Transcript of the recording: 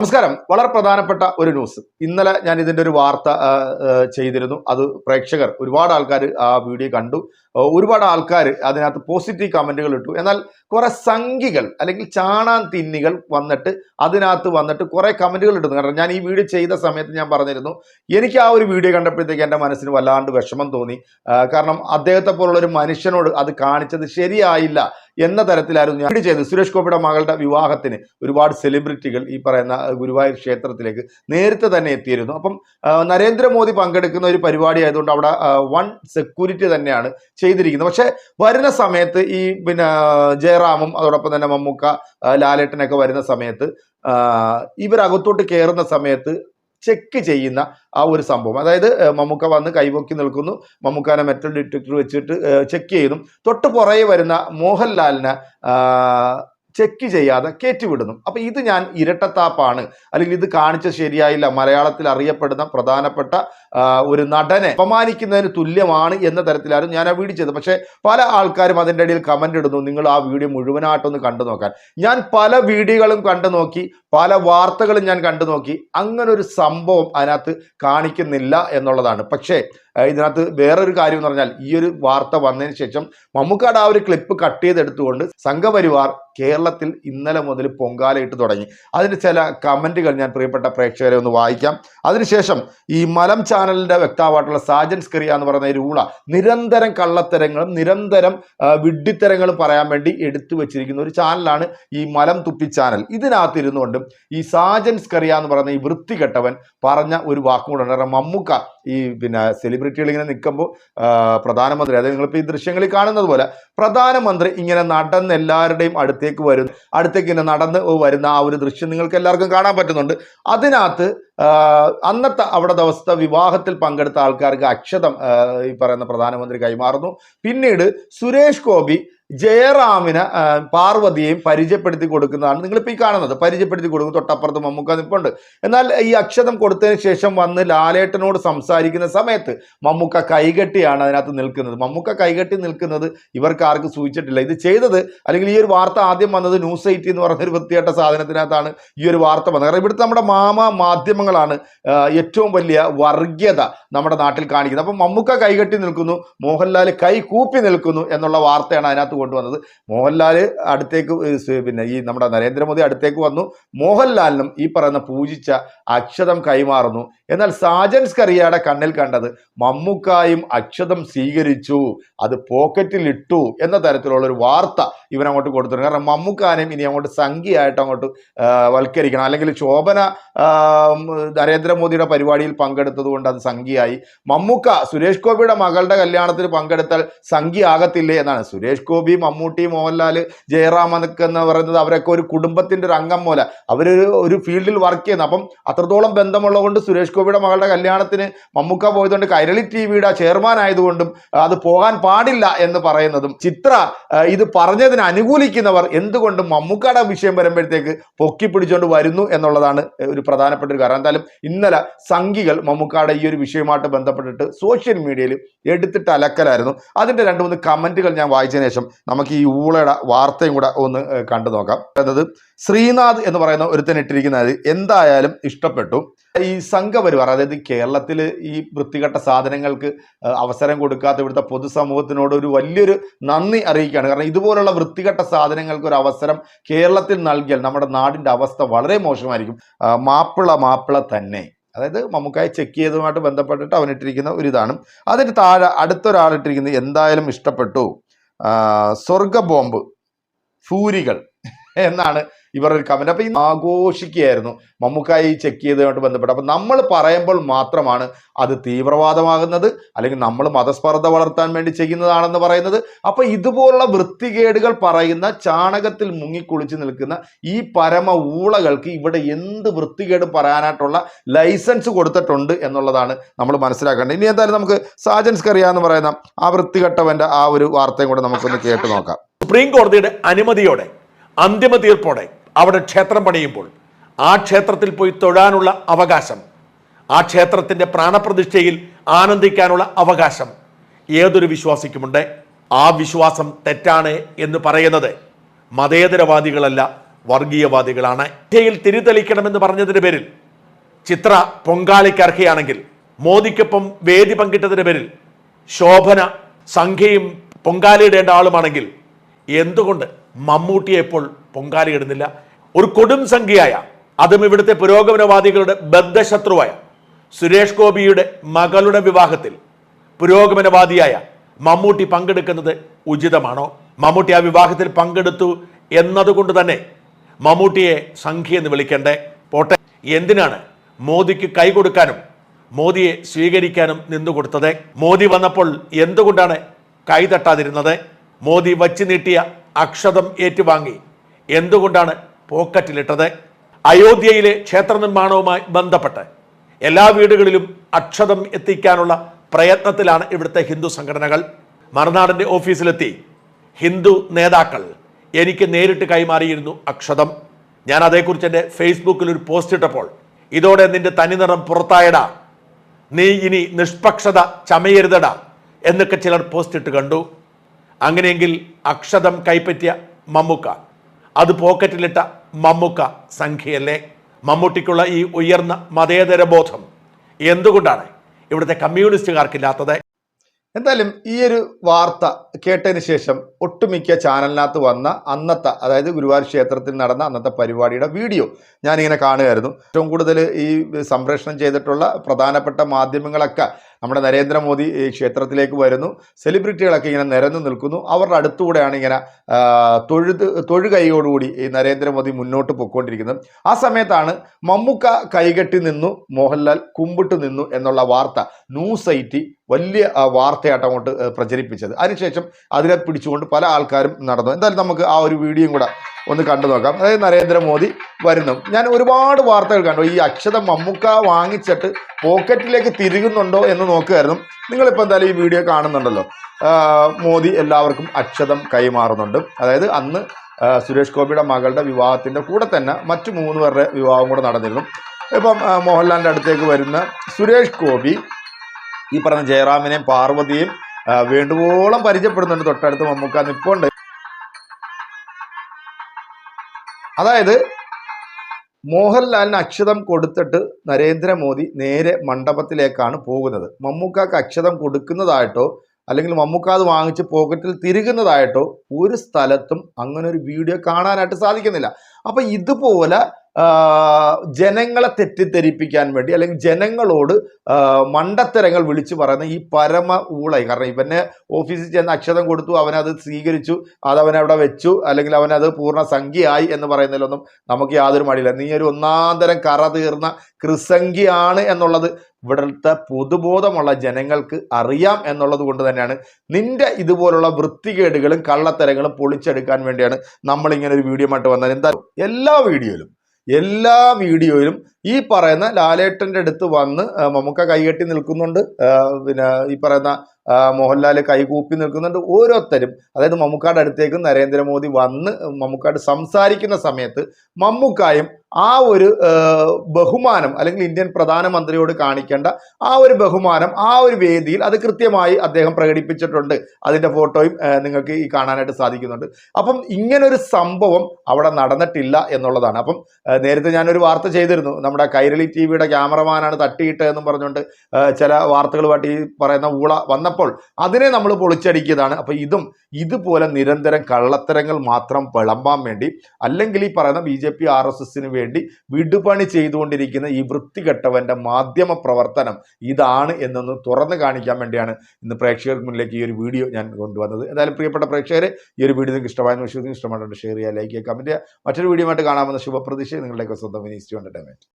നമസ്കാരം. വളരെ പ്രധാനപ്പെട്ട ഒരു ന്യൂസ്. ഇന്നലെ ഞാൻ ഇതിന്റെ ഒരു വാർത്ത ചെയ്തിരുന്നു. അത് പ്രേക്ഷകർ ഒരുപാട് ആൾക്കാർ ആ വീഡിയോ കണ്ടു. ഒരുപാട് ആൾക്കാർ അതിനകത്ത് പോസിറ്റീവ് കമന്റുകൾ ഇട്ടു. എന്നാൽ കുറെ സംഖികൾ അല്ലെങ്കിൽ ചാണാൻ തിന്നികൾ വന്നിട്ട് അതിനകത്ത് വന്നിട്ട് കുറെ കമന്റുകൾ ഇടുന്നു. കാരണം ഞാൻ ഈ വീഡിയോ ചെയ്ത സമയത്ത് ഞാൻ പറഞ്ഞിരുന്നു എനിക്ക് ആ ഒരു വീഡിയോ കണ്ടപ്പോഴത്തേക്ക് എന്റെ മനസ്സിന് വല്ലാണ്ട് വിഷമം തോന്നി. കാരണം അദ്ദേഹത്തെ പോലുള്ള ഒരു മനുഷ്യനോട് അത് കാണിച്ചത് ശരിയായില്ല എന്ന തരത്തിലായിരുന്നു ഞാൻ ചെയ്തത്. സുരേഷ് ഗോപിയുടെ മകളുടെ വിവാഹത്തിന് ഒരുപാട് സെലിബ്രിറ്റികൾ ഈ പറയുന്ന ഗുരുവായൂർ ക്ഷേത്രത്തിലേക്ക് നേരത്തെ തന്നെ എത്തിയിരുന്നു. അപ്പം നരേന്ദ്രമോദി പങ്കെടുക്കുന്ന ഒരു പരിപാടി ആയതുകൊണ്ട് അവിടെ വൺ സെക്യൂരിറ്റി തന്നെയാണ് ചെയ്തിരിക്കുന്നത്. പക്ഷേ വരുന്ന സമയത്ത് ഈ പിന്നെ ജയറാമും അതോടൊപ്പം തന്നെ മമ്മൂക്ക ലാലേട്ടനൊക്കെ വരുന്ന സമയത്ത് ഇവരകത്തോട്ട് കയറുന്ന സമയത്ത് ചെക്ക് ചെയ്യുന്ന ആ ഒരു സംഭവം. അതായത് മമ്മൂക്ക വന്ന് കൈപൊക്കി നിൽക്കുന്നു. മമ്മൂക്കാനെ മെറ്റൽ ഡിറ്റക്ടർ വെച്ചിട്ട് ചെക്ക് ചെയ്യുന്നു. തൊട്ട് പുറകെ വരുന്ന മോഹൻലാലിനെ ചെക്ക് ചെയ്യാതെ കയറ്റിവിടുന്നു അപ്പൊ ഇത് ഞാൻ ഇരട്ടത്താപ്പാണ്. അല്ലെങ്കിൽ ഇത് കാണിച്ച ശരിയായില്ല. മലയാളത്തിൽ അറിയപ്പെടുന്ന പ്രധാനപ്പെട്ട ഒരു നടനെ അപമാനിക്കുന്നതിന് തുല്യമാണ് എന്ന തരത്തിലായിരുന്നു ഞാൻ ആ വീഡിയോ ചെയ്തത്. പക്ഷേ പല ആൾക്കാരും അതിന്റെ ഇടയിൽ കമന്റ് ഇടുന്നു. നിങ്ങൾ ആ വീഡിയോ മുഴുവനായിട്ടൊന്ന് കണ്ടു നോക്കാൻ ഞാൻ പല വീഡിയോകളും കണ്ടു നോക്കി പല വാർത്തകളും ഞാൻ കണ്ടു നോക്കി. അങ്ങനെ ഒരു സംഭവം അതിനകത്ത് കാണിക്കുന്നില്ല എന്നുള്ളതാണ്. പക്ഷേ ഇതിനകത്ത് വേറൊരു കാര്യം എന്ന് പറഞ്ഞാൽ ഈ ഒരു വാർത്ത വന്നതിന് ശേഷം മമ്മൂക്കാട് ആ ഒരു ക്ലിപ്പ് കട്ട് ചെയ്തെടുത്തുകൊണ്ട് സംഘപരിവാർ കേരളത്തിൽ ഇന്നലെ മുതൽ പൊങ്കാലയിട്ട് തുടങ്ങി. അതിന് ചില കമന്റുകൾ ഞാൻ പ്രിയപ്പെട്ട പ്രേക്ഷകരെ ഒന്ന് വായിക്കാം. അതിനുശേഷം ഈ മലം ചാനലിന്റെ വ്യക്താവായിട്ടുള്ള സാജൻ സ്കറിയ എന്ന് പറയുന്ന ഒരു ഊള നിരന്തരം കള്ളത്തരങ്ങളും നിരന്തരം വിഡ്ഢിത്തരങ്ങളും പറയാൻ വേണ്ടി എടുത്തു വെച്ചിരിക്കുന്ന ഒരു ചാനലാണ് ഈ മലം തുപ്പി ചാനൽ. ഇതിനകത്ത് ഈ സാജൻ സ്കറിയ എന്ന് പറയുന്ന ഈ വൃത്തികെട്ടവൻ പറഞ്ഞ ഒരു വാക്കും കൂടെ ഉണ്ട്. കാരണം മമ്മൂക്ക ഈ പിന്നെ സെലിബ്രിറ്റികൾ ഇങ്ങനെ നിൽക്കുമ്പോൾ പ്രധാനമന്ത്രി അതായത് നിങ്ങളിപ്പോൾ ഈ ദൃശ്യങ്ങളിൽ കാണുന്നത് പോലെ പ്രധാനമന്ത്രി ഇങ്ങനെ നടന്ന് എല്ലാവരുടെയും അടുത്തേക്ക് വരും അടുത്തേക്ക് ഇങ്ങനെ നടന്ന് വരുന്ന ആ ഒരു ദൃശ്യം നിങ്ങൾക്ക് എല്ലാവർക്കും കാണാൻ പറ്റുന്നുണ്ട്. അതിനകത്ത് അന്നത്തെ അവിടെ ദിവസത്തെ വിവാഹത്തിൽ പങ്കെടുത്ത ആൾക്കാർക്ക് അക്ഷതം ഈ പറയുന്ന പ്രധാനമന്ത്രി കൈമാറുന്നു. പിന്നീട് സുരേഷ് ഗോപി ജയറാമിന് പാർവതിയെയും പരിചയപ്പെടുത്തി കൊടുക്കുന്നതാണ് നിങ്ങളിപ്പോൾ ഈ കാണുന്നത്. പരിചയപ്പെടുത്തി കൊടുക്കും തൊട്ടപ്പുറത്ത് മമ്മൂക്ക നിൽപ്പുണ്ട് എന്നാൽ ഈ അക്ഷതം കൊടുത്തതിന് ശേഷം വന്ന് ലാലേട്ടനോട് സംസാരിക്കുന്ന സമയത്ത് മമ്മൂക്ക കൈകെട്ടിയാണ് അതിനകത്ത് നിൽക്കുന്നത്. മമ്മൂക്ക കൈകെട്ടി നിൽക്കുന്നത് ഇവർക്ക് ആർക്കും സൂചിച്ചിട്ടില്ല. ഇത് ചെയ്തത് അല്ലെങ്കിൽ ഈ ഒരു വാർത്ത ആദ്യം വന്നത് ന്യൂസ് എയ്റ്റി എന്ന് പറഞ്ഞൊരു ഒരു വൃത്തികെട്ട സാധനത്തിനകത്താണ് ഈ ഒരു വാർത്ത വന്നത്. കാരണം ഇവിടുത്തെ നമ്മുടെ മാമ മാധ്യമങ്ങളാണ് ആ, ഏറ്റവും വലിയ വർഗീയത നമ്മുടെ നാട്ടിൽ കാണിക്കുന്നത്. അപ്പം മമ്മൂക്ക കൈകെട്ടി നിൽക്കുന്നു മോഹൻലാൽ കൈ കൂപ്പി നിൽക്കുന്നു എന്നുള്ള വാർത്തയാണ് അതിനകത്ത് കൊണ്ടുവന്നത്. മോഹൻലാൽ അടുത്തേക്ക് പിന്നെ ഈ നമ്മുടെ നരേന്ദ്രമോദി അടുത്തേക്ക് വന്നു. മോഹൻലാലിനും ഈ പറയുന്ന പൂജിച്ച അക്ഷതം കൈമാറുന്നു. എന്നാൽ സാജൻ സ്കറിയയുടെ കണ്ണിൽ കണ്ടത് മമ്മൂക്കായും അക്ഷതം സ്വീകരിച്ചു അത് പോക്കറ്റിൽ ഇട്ടു എന്ന തരത്തിലുള്ള ഒരു വാർത്ത ഇവനങ്ങോട്ട് കൊടുത്തിട്ടുണ്ട്. കാരണം മമ്മൂക്കാനെയും ഇനി അങ്ങോട്ട് സംഖ്യയായിട്ട് അങ്ങോട്ട് വൽക്കരിക്കണം. അല്ലെങ്കിൽ ശോഭന നരേന്ദ്രമോദിയുടെ പരിപാടിയിൽ പങ്കെടുത്തത് കൊണ്ട് അത് സംഖ്യയായി. മമ്മൂക്ക സുരേഷ് ഗോപിയുടെ മകളുടെ കല്യാണത്തിൽ പങ്കെടുത്താൽ സംഖ്യ ആകത്തില്ലേ എന്നാണ്. സുരേഷ് ഗോപി മമ്മൂട്ടി മോഹൻലാൽ ജയറാം എന്നൊക്കെ എന്ന് പറയുന്നത് അവരൊക്കെ ഒരു കുടുംബത്തിന്റെ ഒരു അംഗം പോലെ. അവരൊരു ഒരു ഫീൽഡിൽ വർക്ക് ചെയ്യുന്നത് അപ്പം അത്രത്തോളം ബന്ധമുള്ളതുകൊണ്ട് സുരേഷ് ഗോപിയുടെ മകളുടെ കല്യാണത്തിന് മമ്മൂക്ക പോയതുകൊണ്ട് കൈരളി ടി വിയുടെ ചെയർമാൻ ആയതുകൊണ്ടും അത് പോകാൻ പാടില്ല എന്ന് പറയുന്നതും ചിത്ര ഇത് പറഞ്ഞതിന് അനുകൂലിക്കുന്നവർ എന്തുകൊണ്ടും മമ്മൂക്കയുടെ വിഷയം വരുമ്പോഴത്തേക്ക് പൊക്കി പിടിച്ചുകൊണ്ട് വരുന്നു എന്നുള്ളതാണ് ഒരു പ്രധാനപ്പെട്ട ഒരു കാരണം. എന്തായാലും ഇന്നലെ സംഘികൾ മമ്മൂക്കാടെ ഈ ഒരു വിഷയവുമായിട്ട് ബന്ധപ്പെട്ടിട്ട് സോഷ്യൽ മീഡിയയിൽ എടുത്തിട്ട് അലക്കലായിരുന്നു. അതിന്റെ രണ്ട് മൂന്ന് കമന്റുകൾ ഞാൻ വായിച്ചതിന് ശേഷം നമുക്ക് ഈ ഊളയുടെ വാർത്തയും കൂടെ ഒന്ന് കണ്ടു നോക്കാം അതായത് ശ്രീനാഥ് എന്ന് പറയുന്ന ഒരുത്തനിട്ടിരിക്കുന്നത് എന്തായാലും ഇഷ്ടപ്പെട്ടു. ഈ സംഘപരിവാർ അതായത് കേരളത്തിൽ ഈ വൃത്തികെട്ട സാധനങ്ങൾക്ക് അവസരം കൊടുക്കാത്ത ഇവിടുത്തെ പൊതുസമൂഹത്തിനോട് ഒരു വലിയൊരു നന്ദി അറിയിക്കുകയാണ്. കാരണം ഇതുപോലുള്ള വൃത്തികെട്ട സാധനങ്ങൾക്ക് ഒരു അവസരം കേരളത്തിൽ നൽകിയാൽ നമ്മുടെ നാടിന്റെ അവസ്ഥ വളരെ മോശമായിരിക്കും. മാപ്പിള മാപ്പിള തന്നെ. അതായത് മമ്മൂക്കായി ചെക്ക് ചെയ്തതുമായിട്ട് ബന്ധപ്പെട്ടിട്ട് അവൻ ഇട്ടിരിക്കുന്ന ഒരു ഇതാണ്. അതിന് താഴെ അടുത്തൊരാളിട്ടിരിക്കുന്നത് എന്തായാലും ഇഷ്ടപ്പെട്ടു. സ്വർഗ ബോംബ് ഫൂരികൾ എന്നാണ് ഇവർ ഒരു കമന്റ് അപ്പൊ ഈ ആഘോഷിക്കുകയായിരുന്നു. മമ്മൂക്കായി ചെക്ക് ചെയ്തതുമായിട്ട് ബന്ധപ്പെട്ട്. അപ്പൊ നമ്മൾ പറയുമ്പോൾ മാത്രമാണ് അത് തീവ്രവാദമാകുന്നത് അല്ലെങ്കിൽ നമ്മൾ മതസ്പർദ്ധ വളർത്താൻ വേണ്ടി ചെയ്യുന്നതാണെന്ന് പറയുന്നത്. അപ്പൊ ഇതുപോലുള്ള വൃത്തികേടുകൾ പറയുന്ന ചാണകത്തിൽ മുങ്ങിക്കുളിച്ച് നിൽക്കുന്ന ഈ പരമ ഊളകൾക്ക് ഇവിടെ എന്ത് വൃത്തികേട് പറയാനായിട്ടുള്ള ലൈസൻസ് കൊടുത്തിട്ടുണ്ട് എന്നുള്ളതാണ് നമ്മൾ മനസ്സിലാക്കേണ്ടത്. ഇനി എന്തായാലും നമുക്ക് സാജൻസ് കറിയ എന്ന് പറയുന്ന ആ വൃത്തികെട്ടവന്റെ ആ ഒരു വാർത്തയും കൂടെ നമുക്കൊന്ന് കേട്ട് നോക്കാം. സുപ്രീം കോടതിയുടെ അനുമതിയോടെ അന്തിമ തീർപ്പോടെ അവിടെ ക്ഷേത്രം പണിയുമ്പോൾ ആ ക്ഷേത്രത്തിൽ പോയി തൊഴാനുള്ള അവകാശം ആ ക്ഷേത്രത്തിന്റെ പ്രാണപ്രതിഷ്ഠയിൽ ആനന്ദിക്കാനുള്ള അവകാശം ഏതൊരു വിശ്വാസിക്കുമുണ്ട്? ആ വിശ്വാസം തെറ്റാണ് എന്ന് പറയുന്നത് മതേതരവാദികളല്ല വർഗീയവാദികളാണ്. ഇന്ത്യയിൽ തിരിതെളിക്കണമെന്ന് പറഞ്ഞതിന്റെ പേരിൽ ചിത്ര പൊങ്കാളിക്ക് അർഹയാണെങ്കിൽ മോദിക്കൊപ്പം വേദി പങ്കിട്ടതിന്റെ പേരിൽ ശോഭന സംഖ്യയും പൊങ്കാലയിടേണ്ട ആളുമാണെങ്കിൽ എന്തുകൊണ്ട് മമ്മൂട്ടിയെ ഇപ്പോൾ പൊങ്കാലയിടുന്നില്ല. ഒരു കൊടും സംഖ്യയായ അതും ഇവിടുത്തെ പുരോഗമനവാദികളുടെ ബദ്ധശത്രുവായ സുരേഷ് ഗോപിയുടെ മകളുടെ വിവാഹത്തിൽ പുരോഗമനവാദിയായ മമ്മൂട്ടി പങ്കെടുക്കുന്നത് ഉചിതമാണോ? മമ്മൂട്ടി ആ വിവാഹത്തിൽ പങ്കെടുത്തു എന്നതുകൊണ്ട് തന്നെ മമ്മൂട്ടിയെ സംഖ്യ എന്ന് വിളിക്കണ്ടേ? പോട്ടെ എന്തിനാണ് മോദിക്ക് കൈ കൊടുക്കാനും മോദിയെ സ്വീകരിക്കാനും നിന്നുകൊടുത്തത് മോദി വന്നപ്പോൾ എന്തുകൊണ്ടാണ് കൈ തട്ടാതിരുന്നത്? മോദി വച്ചു നീട്ടിയ അക്ഷതം ഏറ്റുവാങ്ങി. എന്തുകൊണ്ടാണ് പോക്കറ്റിലിട്ടത്? അയോധ്യയിലെ ക്ഷേത്ര നിർമ്മാണവുമായി ബന്ധപ്പെട്ട് എല്ലാ വീടുകളിലും അക്ഷതം എത്തിക്കാനുള്ള പ്രയത്നത്തിലാണ് ഇവിടുത്തെ ഹിന്ദു സംഘടനകൾ. മറുനാടിന്റെ ഓഫീസിലെത്തി. ഹിന്ദു നേതാക്കൾ എനിക്ക് നേരിട്ട് കൈമാറിയിരുന്നു അക്ഷതം. ഞാൻ അതേക്കുറിച്ച് എന്റെ ഫേസ്ബുക്കിൽ ഒരു പോസ്റ്റ് ഇട്ടപ്പോൾ ഇതോടെ നിന്റെ തനിനിറം പുറത്തായടാ. നീ ഇനി നിഷ്പക്ഷത ചമയരുതടാ എന്നൊക്കെ ചിലർ പോസ്റ്റ് ഇട്ട് കണ്ടു. അങ്ങനെയെങ്കിൽ അക്ഷതം കൈപ്പറ്റിയ മമ്മൂക്ക. അത് പോക്കറ്റിലിട്ട മമ്മൂക്ക സംഖ്യയല്ലേ? മമ്മൂട്ടിക്കുള്ള ഈ ഉയർന്ന മതേതര ബോധം എന്തുകൊണ്ടാണ് ഇവിടുത്തെ കമ്മ്യൂണിസ്റ്റുകാർക്കില്ലാത്തത്? എന്തായാലും ഈ ഒരു വാർത്ത കേട്ടതിന് ശേഷം ഒട്ടുമിക്ക ചാനലിനകത്ത് വന്ന അന്നത്തെ അതായത് ഗുരുവായൂർ ക്ഷേത്രത്തിൽ നടന്ന അന്നത്തെ പരിപാടിയുടെ വീഡിയോ ഞാനിങ്ങനെ കാണുമായിരുന്നു ഏറ്റവും കൂടുതൽ ഈ സംപ്രേഷണം ചെയ്തിട്ടുള്ള പ്രധാനപ്പെട്ട മാധ്യമങ്ങളൊക്കെ നമ്മുടെ നരേന്ദ്രമോദി ഈ ക്ഷേത്രത്തിലേക്ക് വരുന്നു. സെലിബ്രിറ്റികളൊക്കെ ഇങ്ങനെ നിരന്നു നിൽക്കുന്നു. അവരുടെ അടുത്തുകൂടെയാണ് ഇങ്ങനെ തൊഴുത് തൊഴുകൈയോടുകൂടി ഈ നരേന്ദ്രമോദി മുന്നോട്ട് പൊയ്ക്കൊണ്ടിരിക്കുന്നത്. ആ സമയത്താണ് മമ്മുക്ക കൈകെട്ടി നിന്നു മോഹൻലാൽ കുമ്പിട്ട് നിന്നു എന്നുള്ള വാർത്ത ന്യൂസ് ഐറ്റി വലിയ വാർത്തയായിട്ട് അങ്ങോട്ട് പ്രചരിപ്പിച്ചത്. അതിനുശേഷം അതിനെ പിടിച്ചുകൊണ്ട് പല ആൾക്കാരും നടന്നു. എന്തായാലും നമുക്ക് ആ ഒരു വീഡിയോയും കൂടെ ഒന്ന് കണ്ടു നോക്കാം. അതായത് നരേന്ദ്രമോദി വരുന്നു. ഞാൻ ഒരുപാട് വാർത്തകൾ കണ്ടു. ഈ അക്ഷത മമ്മുക്ക വാങ്ങിച്ചിട്ട് പോക്കറ്റിലേക്ക് തിരുകുന്നുണ്ടോ എന്ന് നോക്കുമായിരുന്നു നിങ്ങളിപ്പോൾ എന്തായാലും ഈ വീഡിയോ കാണുന്നുണ്ടല്ലോ. മോദി എല്ലാവർക്കും അക്ഷതം കൈമാറുന്നുണ്ട്. അതായത് അന്ന് സുരേഷ് ഗോപിയുടെ മകളുടെ വിവാഹത്തിന്റെ കൂടെ തന്നെ മറ്റു മൂന്ന് പേരുടെ വിവാഹം കൂടെ നടന്നിരുന്നു. ഇപ്പം മോഹൻലാലിന്റെ അടുത്തേക്ക് വരുന്ന സുരേഷ് ഗോപി ഈ പറഞ്ഞ ജയറാമിനെയും പാർവതിയും വേണ്ടുവോളം പരിചയപ്പെടുന്നുണ്ട്. തൊട്ടടുത്ത് മമ്മൂക്ക നിപ്പുണ്ട്. അതായത് മോഹൻലാലിന് അക്ഷതം കൊടുത്തിട്ട് നരേന്ദ്രമോദി നേരെ മണ്ഡപത്തിലേക്കാണ് പോകുന്നത്. മമ്മൂക്കാക്ക് അക്ഷതം കൊടുക്കുന്നതായിട്ടോ അല്ലെങ്കിൽ മമ്മൂക്ക അത് വാങ്ങിച്ച് പോക്കറ്റിൽ തിരുകുന്നതായിട്ടോ ഒരു സ്ഥലത്തും അങ്ങനെ ഒരു വീഡിയോ കാണാനായിട്ട് സാധിക്കുന്നില്ല. അപ്പം ഇതുപോലെ ജനങ്ങളെ തെറ്റിദ്ധരിപ്പിക്കാൻ വേണ്ടി അല്ലെങ്കിൽ ജനങ്ങളോട് മണ്ടത്തരങ്ങൾ വിളിച്ചു പറയുന്ന ഈ പരമ ഊളായി. കാരണം ഇവനെ ഓഫീസിൽ ചെന്ന് അക്ഷതം കൊടുത്തു അവനത് സ്വീകരിച്ചു അത് അവൻ വെച്ചു അല്ലെങ്കിൽ അവനത് പൂർണ സംഖ്യയായി എന്ന് പറയുന്നതിലൊന്നും നമുക്ക് യാതൊരു മടിയില്ല. നീ ഒരു ഒന്നാന്തരം കറ തീർന്ന കൃസംഖ്യയാണ് എന്നുള്ളത് ഇവിടുത്തെ പൊതുബോധമുള്ള ജനങ്ങൾക്ക് അറിയാം എന്നുള്ളത് കൊണ്ട് തന്നെയാണ്. നിന്റെ ഇതുപോലുള്ള വൃത്തികേടുകളും കള്ളത്തരങ്ങളും പൊളിച്ചെടുക്കാൻ വേണ്ടിയാണ് നമ്മൾ ഇങ്ങനെ ഒരു വീഡിയോ ആയിട്ട് വന്നത്. എന്താ എല്ലാ വീഡിയോയിലും എല്ലാ വീഡിയോയിലും ഈ പറയുന്ന ലാലേട്ടന്റെ അടുത്ത് വന്ന് മമ്മൂക്ക കൈകെട്ടി നിൽക്കുന്നുണ്ട്. പിന്നെ ഈ പറയുന്ന മോഹൻലാൽ കൈകൂപ്പി നിൽക്കുന്നുണ്ട് ഓരോരുത്തരും. അതായത് മമ്മൂക്കാട് അടുത്തേക്ക് നരേന്ദ്രമോദി വന്ന് മമ്മൂക്കാട് സംസാരിക്കുന്ന സമയത്ത് മമ്മൂക്കായും ആ ഒരു ബഹുമാനം അല്ലെങ്കിൽ ഇന്ത്യൻ പ്രധാനമന്ത്രിയോട് കാണിക്കേണ്ട ആ ഒരു ബഹുമാനം ആ ഒരു വേദിയിൽ അത് കൃത്യമായി അദ്ദേഹം പ്രകടിപ്പിച്ചിട്ടുണ്ട്. അതിന്റെ ഫോട്ടോയും നിങ്ങൾക്ക് ഈ കാണാനായിട്ട് സാധിക്കുന്നുണ്ട്. അപ്പം ഇങ്ങനൊരു സംഭവം അവിടെ നടന്നിട്ടില്ല എന്നുള്ളതാണ്. അപ്പം നേരത്തെ ഞാനൊരു വാർത്ത ചെയ്തിരുന്നു. നമ്മുടെ കൈരളി ടി വിയുടെ ക്യാമറമാനാണ് തട്ടിയിട്ട് എന്നും പറഞ്ഞുകൊണ്ട് ചില വാർത്തകളുമായിട്ട് ഈ പറയുന്ന ഊള വന്നപ്പോൾ അതിനെ നമ്മൾ പൊളിച്ചടിക്കിയതാണ്. അപ്പോൾ ഇതും ഇതുപോലെ നിരന്തരം കള്ളത്തരങ്ങൾ മാത്രം വിളമ്പാൻ വേണ്ടി അല്ലെങ്കിൽ ഈ പറയുന്ന B J P R S എസിന് വേണ്ടി വിടുപണി ചെയ്തുകൊണ്ടിരിക്കുന്ന ഈ വൃത്തികെട്ടവന്റെ മാധ്യമ പ്രവർത്തനം ഇതാണ് എന്നൊന്ന് തുറന്നു കാണിക്കാൻ വേണ്ടിയാണ് ഇന്ന് പ്രേക്ഷകർക്ക് മുന്നിലേക്ക് ഈ ഒരു വീഡിയോ ഞാൻ കൊണ്ടുവന്നത്. എന്തായാലും പ്രിയപ്പെട്ട പ്രേക്ഷകരെ ഈ ഒരു വീഡിയോ നിങ്ങൾക്ക് ഇഷ്ടമായെന്ന് വിശ്വസിക്കുന്നു. ഇഷ്ടമായിട്ടുണ്ട് ഷെയർ ചെയ്യുക ലൈക്ക് ചെയ്യുക കമന്റ് ചെയ്യുക. മറ്റൊരു വീഡിയോ ആയിട്ട് കാണാമെന്ന ശുഭപ്രതീക്ഷ. നിങ്ങളുടെയൊക്കെ സ്വന്തം മിനിസ്റ്റി എന്റർടൈൻമെന്റ്.